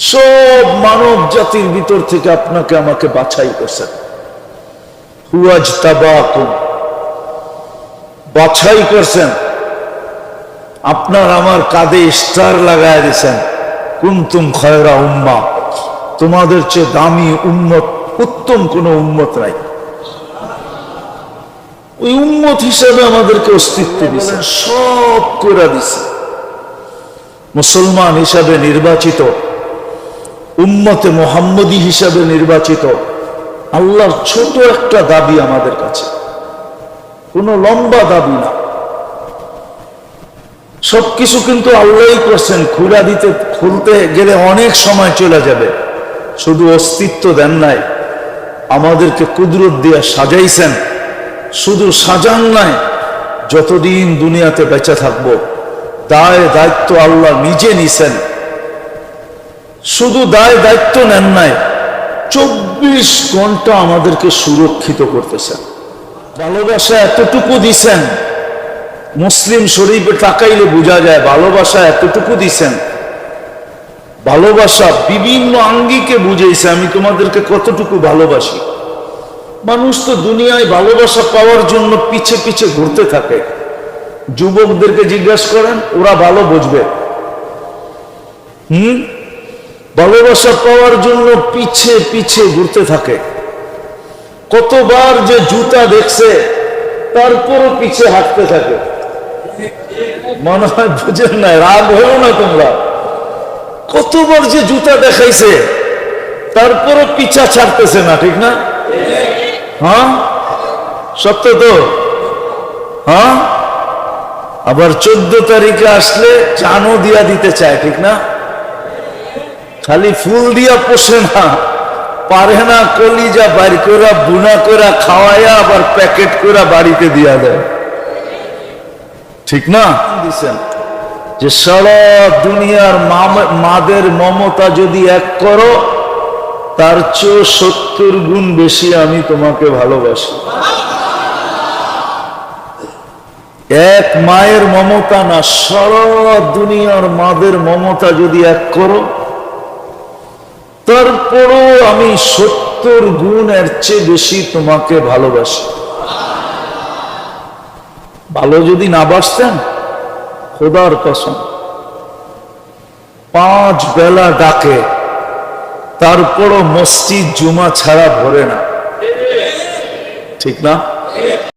সব মানব জাতির ভিতর থেকে আপনাকে আমাকে বাছাই করছেন হুয়াজ বাছাই করছেন। আপনার আমার কাঁধে স্টার লাগায় দিয়েছেন কুন্তুম খয়রা উম্মা। তোমাদের চেয়ে দামি উম্মত, উত্তম কোন উম্মত নাই। ওই উম্মত হিসেবে আমাদেরকে অস্তিত্ব দিয়েছেন সব করে দিছে। মুসলমান হিসাবে নির্বাচিত উম্মতে মোহাম্মদী হিসাবে নির্বাচিত। আল্লাহর ছোট একটা দাবি আমাদের কাছে। কোনো লম্বা দাবি না। সবকিছু কিন্তু আল্লাহ করছেন। খুলা দিতে, খুলতে গেলে অনেক সময় চলে যাবে। শুধু অস্তিত্ব দেন নাই। আমাদেরকে কুদরত দিয়ে সাজাইছেন। শুধু সাজান নাই। যতদিন দুনিয়াতে বেঁচে থাকব, দায় দায়িত্ব আল্লাহ নিজে নিছেন। শুধু দায় দায়িত্ব নেন নাই, চব্বিশ ঘণ্টা আমাদেরকে সুরক্ষিত করতেছেন। ভালোবাসা এতটুকু দিছেন, মুসলিম শরীফে তাকাইলে বোঝা যায় ভালোবাসা এতটুকু দিছেন। ভালোবাসা বিভিন্ন আঙ্গিকে বুঝেছে আমি তোমাদেরকে কতটুকু ভালোবাসি। মানুষ তো দুনিয়ায় ভালোবাসা পাওয়ার জন্য পিছে পিছে ঘুরতে থাকে। যুবকদেরকে জিজ্ঞাসা করেন, ওরা ভালো বুঝবে। হুম? ভালোবাসা পাওয়ার জন্য পিছে পিছে ঘুরতে থাকে। কতবার যে জুতা দেখছে, তারপরও পিছে হাঁটতে থাকে। মনে হয় বুঝেন না, রাগ হয়েও না তোমরা? কতবার যে জুতা দেখাইছে, তারপরও পিছা ছাড়তেছে না, ঠিক না? হ্যাঁ? সত্য তো? হ্যাঁ? আবার চোদ্দ তারিখে আসলে চানও দিয়া দিতে চায়, ঠিক না? খালি ফুল দিয়া পোষে না পারে না কলিজা বাড়ি করা বুনা করে খাওয়াইয়া আবার প্যাকেট করে বাড়িতে দিয়া দেয়। ঠিক না? দিছেন। যে সারা দুনিয়ার মাদের মমতা যদি এক করো তার চেয়েও সত্তর গুণ বেশি আমি তোমাকে ভালোবাসি। এক মায়ের মমতা না সারা দুনিয়ার মাদের মমতা যদি এক করো তারপরও আমি সত্তর গুণ এর চেয়ে বেশি তোমাকে ভালোবাসি। ভালো যদি না বাসতেন, খোদার কসম, পাঁচ বেলা ডাকে, তারপরও মসজিদ জুমা ছাড়া ভরে না। ঠিক না?